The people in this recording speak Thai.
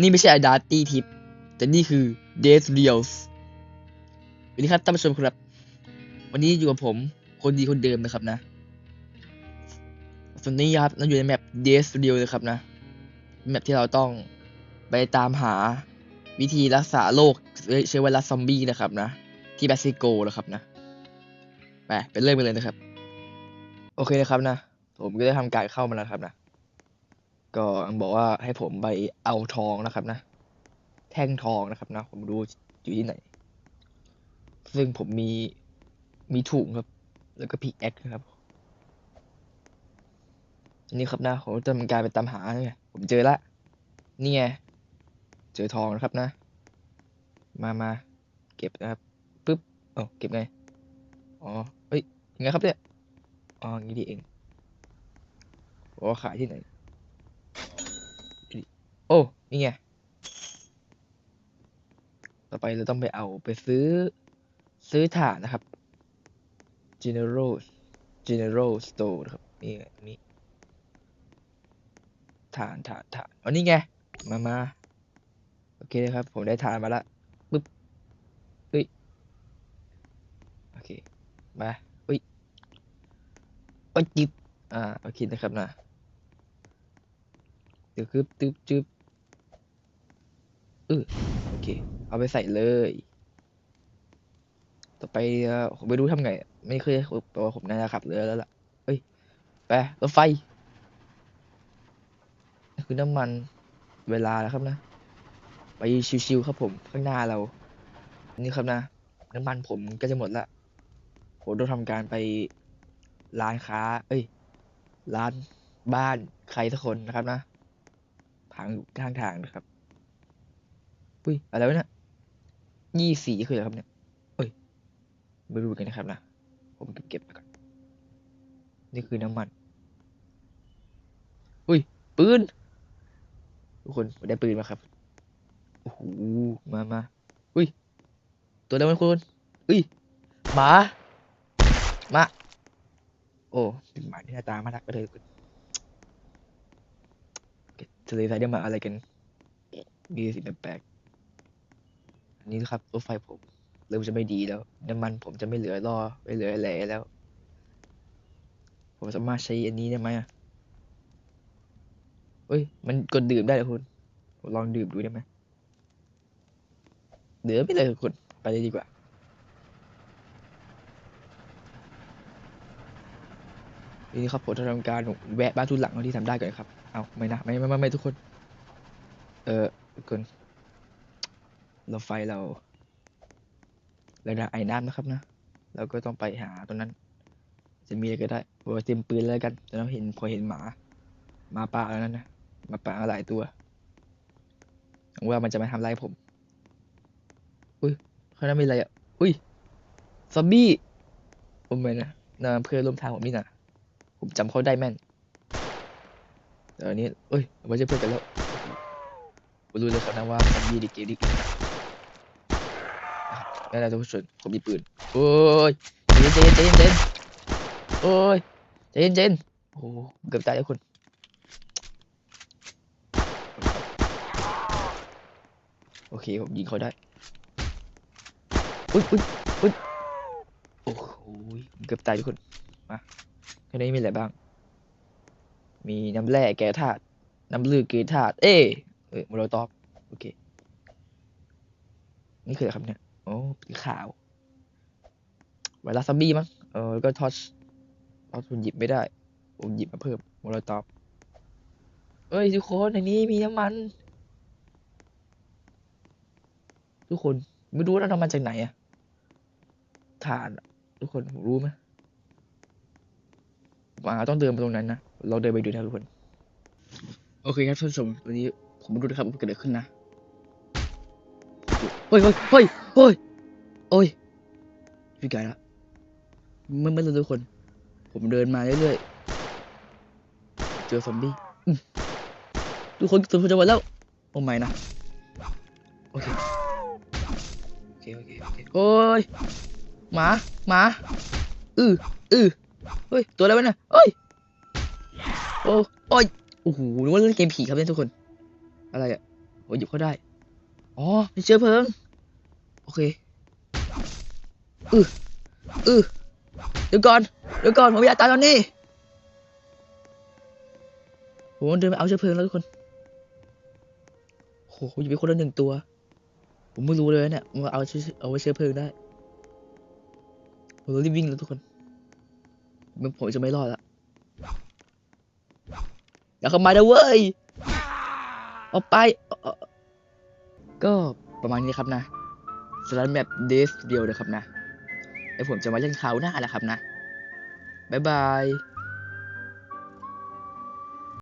นี่ไม่ใช่อาดาตี้ทิปแต่นี่คือ Death Reels วันนี้ครับท่านผู้ชมครับ วันนี้อยู่กับผมคนดีคนเดิมนะครับนะส่วนนี้ครับเราอยู่ในแมป Death Reels เลยครับนะแมปที่เราต้องไปตามหาวิธีรักษาโรคเชื้อไวรัสซอมบี้นะครับนะ ที่เม็กซิโกนะครับนะไปไปเริ่มกันเลยนะครับ โอเคนะครับนะ ผมก็ได้ทำการเข้ามาแล้วครับนะ ก็บอกว่าให้ผมไปเอาทองนะครับนะ แท่งทองนะครับนะ ผมรู้อยู่ที่ไหน ซึ่งผมมีมีถุงครับ แล้วก็พิกแอคนะครับอันนี้ครับนะผมจะทำการไปตามหาไงผมเจอละนี่ไงเจอทองนะครับนะ มามาเก็บนะครับปึ๊บอ๋อเก็บไงอ๋อเฮ้ยยังไงครับเนี่ยอ๋องี้ดีเองโอ้ขายที่ไหน โอ้นี่ไง ต่อไปเราต้องไปเอาไปซื้อ ซื้อถ่านนะครับ general general store นะครับ นี่ไงตรงนี้ถ่านถ่านถ่านอ๋อนี่ไง มามาโอเคนะครับ ผมได้ถ่านมาละปึ๊บเฮ้ย โอเค มาเฮ้ยโอ้ยจิบอ่า โอเคนะครับนะเดี๋ยวคือตึ๊บจึ๊บ เออโอเค เอาไปใส่เลย ต่อไปเอ่อผมไม่รู้ทำไง ไม่เคยบอกว่าผมน่าจะขับเรือแล้วล่ะเฮ้ยไปรถไฟนี่คือน้ำมันเวลาแล้วครับนะ ไปชิวๆครับผม ข้างหน้าเรา นี่ครับนะ น้ำมันผมก็จะหมดละผมต้องทำการไปร้านค้า เอ้ย ร้านบ้านใครสักคนนะครับนะทางข้างทางนะครับ อุ้ยอะไรวะเนี่ยยี่สี่คืออะไรครับเนี่ยเอ้ยไม่รู้กันนะครับนะ ผมเก็บเก็บไปก่อน นี่คือน้ำมัน อุ้ย ปืน ทุกคนได้ปืนมาครับ โอ้โห มามาอุ้ย ตัวอะไรวะคุณอุ้ย หมา มา โอ้เป็นหมาที่หน้าตามารักก็เลยคุณทะเลทรายเดียวมาอะไรกันมีสิ่งแปลกๆ นี้ครับรถไฟผม เริ่มจะไม่ดีแล้ว น้ำมันผมจะไม่เหลือรอไม่เหลือแหล่แล้ว ผมสามารถใช้อันนี้ได้ไหมอะเฮ้ย มันกดดื่มได้เหรอคุณลองดื่มดูได้ไหมเหลือไม่เลยคุณไปเลยดีกว่าทีนี้ครับผมจะทำการแวะบ้านทุนหลังที่ทำได้ก่อนครับ เอาไม่นะ ไม่ไม่ไม่ไม่ทุกคน เออทุกคน เราไฟเราเราได้ไอ้น้ำนะครับนะเราก็ต้องไปหาตรงนั้น จะมีอะไรก็ได้ผมเตรียมปืนแล้วกันแต่เราเห็นพอเห็นหมาหมาป่าแล้วนั้นนะหมาป่าหลายตัวหวังว่ามันจะไม่ทำร้ายผมอุ้ยข้างหน้ามีอะไรอะอุ้ยซอมบี้ผมไม่นะนะเพื่อนร่วมทางผมนี่นะผมจำเขาได้แม่นแต่อันนี้เอ้ยไม่ใช่เพื่อนกันแล้วผมรู้เลยครับนะว่าซอมบี้ดิเกดิก นั่นแหละทุกคนผมมีปืนโอ้ยใจเย็นใจเย็นใจเย็นใจเย็นโอ้ยใจเย็นใจเย็นโอ้โหเกือบตายแล้วคุณโอเคผมยิงเขาได้อุ้ยอุ้ยอุ้ยโอ้โหเกือบตายทุกคนมาข้างในมีอะไรบ้าง มีน้ำแร่แก่ธาตุน้ำลือเกธาตุเอ้ยเอ้ยโมโลตอฟโอเค นี่คืออะไรครับเนี่ย โอ้สีขาว ไวรัสซอมบี้มั้ง เออแล้วก็ทอชทอชผมหยิบไม่ได้ ผมหยิบมาเพิ่มโมโลตอฟเอ้ยทุกคนในนี้มีน้ำมัน ทุกคนไม่รู้ว่าเราทำมันจากไหนอะถ่านทุกคนผมรู้ไหมมาต้องเดินไปตรงนั้นนะ เราเดินไปดูนะทุกคน โอเคครับท่านผู้ชมวันนี้ผมมาดูนะครับว่าเกิดอะไรขึ้นนะ ยเฮ้ยเฮ้ยเฮ้ยโอ้ยพี่ไก่ละไม่ไม่เลยทุกคน ผมเดินมาเรื่อยๆ เจอซอมบี้ทุกคนสุดจะหมดแล้ว โอ้ไม่นะ โอเค โอเค โอเค โอ้ย หมา หมา อืออือเฮ้ย ตัวอะไรวะเนี่ยเฮ้ย โอ้โอ้ย โอ้โหนึกว่าเล่นเกมผีครับเนี่ยทุกคน อะไรอะโอ้หยิบเขาได้ อ๋อมีเชื้อเพลิง โอเคอืออือเดี๋ยวก่อน เดี๋ยวก่อน ผมอยากตายตอนนี้ผมเดินไปเอาเชื้อเพลิงแล้วทุกคนโหหยิบไปคนละหนึ่งตัว ผมไม่รู้เลยนะเนี่ยว่าเอาเชื้อเอาไว้เชื้อเพลิงได้ ผมต้องรีบวิ่งแล้วทุกคนมันผมจะไม่รอดละอย่าเข้ามานะเว้ย ออกไป ก็ประมาณนี้ครับนะ สลับแมปเดสเดียวนะครับนะ แล้วผมจะมาเล่นคราวหน้าแหละครับนะ บ๊ายบาย